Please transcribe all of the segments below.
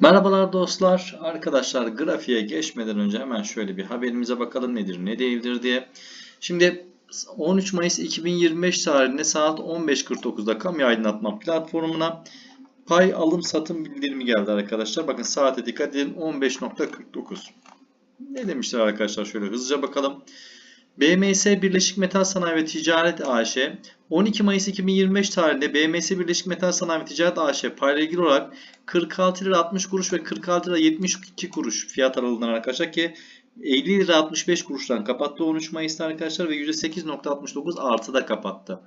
Merhabalar dostlar. Arkadaşlar grafiğe geçmeden önce hemen şöyle bir haberimize bakalım nedir ne değildir diye. Şimdi 13 Mayıs 2025 tarihinde saat 15.49'da kamu aydınlatma platformuna pay alım satım bildirimi geldi arkadaşlar. Bakın saate dikkat edin 15.49. Ne demişler arkadaşlar şöyle hızlıca bakalım. BMS Birleşik Metal Sanayi ve Ticaret AŞ 12 Mayıs 2025 tarihinde BMS Birleşik Metal Sanayi ve Ticaret AŞ ilgili olarak 46 lira 60 kuruş ve 46 lira 72 kuruş fiyat aralığından arkadaşlar ki 50 lira 65 kuruştan kapattı 13 Mayıs'ta arkadaşlar ve %8.69 artıda kapattı.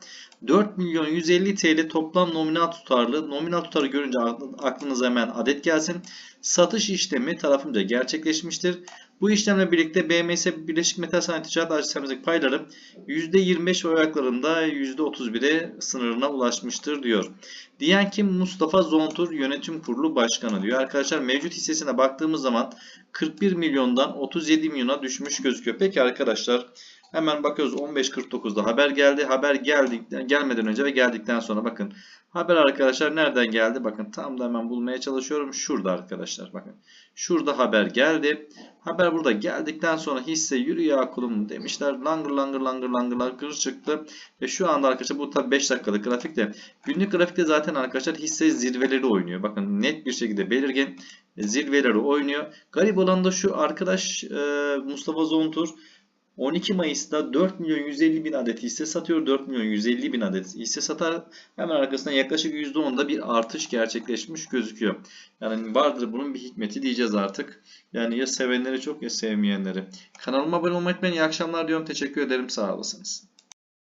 4 milyon 150 TL toplam nominal tutarlı. Nominal tutarı görünce aklınıza hemen adet gelsin. Satış işlemi tarafımca gerçekleşmiştir. Bu işlemle birlikte BMS Birleşik Metal Sanayi Ticaret Ajansı'ndaki payları %25 ve ayaklarında %31'e sınırına ulaşmıştır diyor. Diyen kim? Mustafa Zontur Yönetim Kurulu Başkanı diyor. Arkadaşlar mevcut hissesine baktığımız zaman 41 milyondan 37 milyona düşmüş gözüküyor. Peki arkadaşlar hemen bakıyoruz 15.49'da haber geldi. Haber geldikten, gelmeden önce ve geldikten sonra bakın. Haber arkadaşlar nereden geldi? Bakın tam da hemen bulmaya çalışıyorum. Şurada arkadaşlar bakın. Şurada haber geldi. Haber burada geldikten sonra hisse yürü ya kulum demişler. Langır langır langır langır langır çıktı. Ve şu anda arkadaşlar bu tabi 5 dakikalık grafikte. Günlük grafikte zaten arkadaşlar hisse zirveleri oynuyor. Bakın net bir şekilde belirgin zirveleri oynuyor. Garip olan da şu arkadaş Mustafa Zontur 12 Mayıs'ta 4 milyon 150 bin adet hisse satıyor. 4 milyon 150 bin adet hisse satar. Hemen arkasından yaklaşık %10'da bir artış gerçekleşmiş gözüküyor. Yani vardır bunun bir hikmeti diyeceğiz artık. Yani ya sevenleri çok ya sevmeyenleri. Kanalıma abone olmayı unutmayın. İyi akşamlar diyorum. Teşekkür ederim. Sağ olasınız.